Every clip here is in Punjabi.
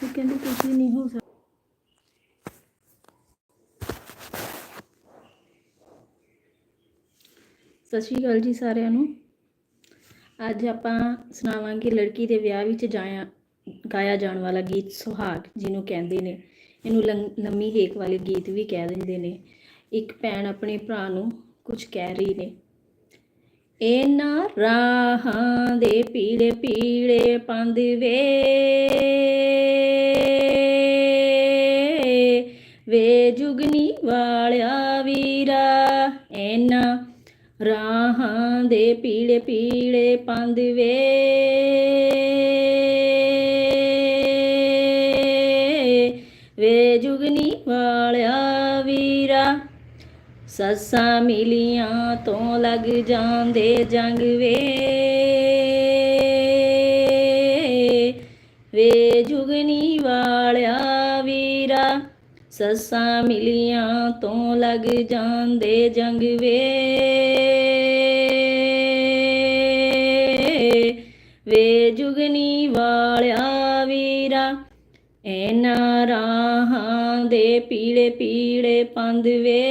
ਤੇ ਕਹਿੰਦੀ ਕੁਝ ਨਹੀਂ ਹੋ ਸਕਦਾ ਸਤਿ ਸ਼੍ਰੀ ਅਕਾਲ ਜੀ ਸਾਰਿਆਂ ਨੂੰ। ਅੱਜ ਆਪਾਂ ਸੁਣਾਵਾਂਗੇ ਲੜਕੀ ਦੇ ਵਿਆਹ ਵਿੱਚ ਜਾਇਆ ਗਾਇਆ ਜਾਣ ਵਾਲਾ ਗੀਤ ਸੁਹਾਗ, ਜਿਹਨੂੰ ਕਹਿੰਦੇ ਨੇ ਇਹਨੂੰ ਲੰ- ਲੰਮੀ ਹੇਕ ਵਾਲੇ ਗੀਤ ਵੀ ਕਹਿ ਦਿੰਦੇ ਨੇ। ਇੱਕ ਭੈਣ ਆਪਣੇ ਭਰਾ ਨੂੰ ਕੁਝ ਕਹਿ ਰਹੀ ਨੇ। ਇਹਨਾਂ ਰਾਹਾਂ ਦੇ ਪੀੜੇ ਪੀੜੇ ਪੰਦ ਵੇ ਵੇ ਜੁਗਨੀ ਵਾਲਿਆ ਵੀਰਾ, ਇਹਨਾਂ ਰਾਹਾਂ ਦੇ ਪੀਲੇ ਪੀਲੇ ਪੰਦ ਵੇ ਵੇ ਜੁਗਨੀ ਵਾਲਿਆ ਵੀਰਾ, ਸੱਸਾਂ ਮਿਲੀਆਂ ਤੋਂ ਲੱਗ ਜਾਂਦੇ ਜੰਗ ਵੇ ਵੇ ਜੁਗਨੀ ਵਾਲਿਆ ਵੀਰਾ ਸੱਸਾਂ ਮਿਲੀਆਂ ਤੋਂ ਲੱਗ ਜਾਂਦੇ ਜੰਗ ਵੇ। ਵੇ ਜੁਗਨੀ ਵਾਲਿਆ ਵੀਰਾ, ਇਹਨਾਂ ਰਾਹਾਂ ਦੇ ਪੀੜੇ ਪੀਲੇ ਪੰਦ ਵੇ।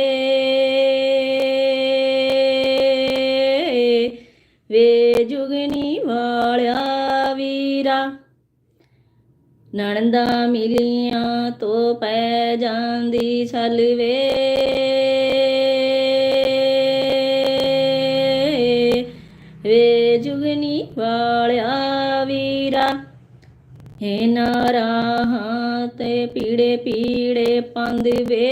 ਵੇ ਜੁਗਨੀ ਵਾਲਿਆ ਵੀਰਾ ਨਣਦਾ ਮਿਲੀਆਂ ਤੋ ਪੈ ਜਾਂਦੀ ਛਲ ਵੇ। ਵੇ ਜੁਗਨੀ ਵਾਲਿਆ ਵੀਰਾ, ਹੇ ਰਾਹਾਂ ਤੇ ਪੀੜੇ ਪੀੜੇ ਪੰਦ ਵੇ।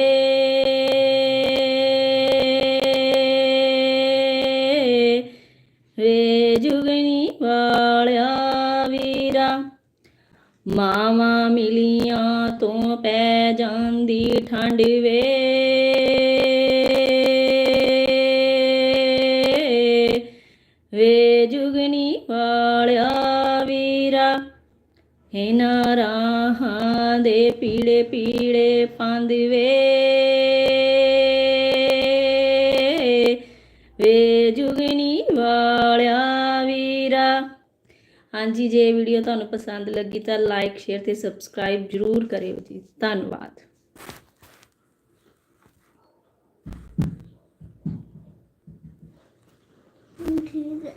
ਵੇ ਜੁਗਨੀ ਵਾਲਿਆ ਮਾਵਾਂ ਮਿਲੀਆਂ ਤੋਂ ਪੈ ਜਾਂਦੀ ਠੰਡ ਵੇ। ਵੇ ਜੁਗਨੀ ਵਾਲਿਆ ਵੀਰਾ, ਇਹਨਾਂ ਰਾਹਾਂ ਦੇ ਪੀੜੇ ਪੀੜੇ ਪੰਦ ਵੇ। ਵੇ ਜੁਗਨੀ ਹਾਂਜੀ, ਜੇ ਵੀਡੀਓ ਤੁਹਾਨੂੰ ਪਸੰਦ ਲੱਗੀ ਤਾਂ ਲਾਈਕ ਸ਼ੇਅਰ ਤੇ ਸਬਸਕ੍ਰਾਈਬ ਜਰੂਰ ਕਰਿਓ ਜੀ। ਧੰਨਵਾਦ। ਠੀਕ ਹੈ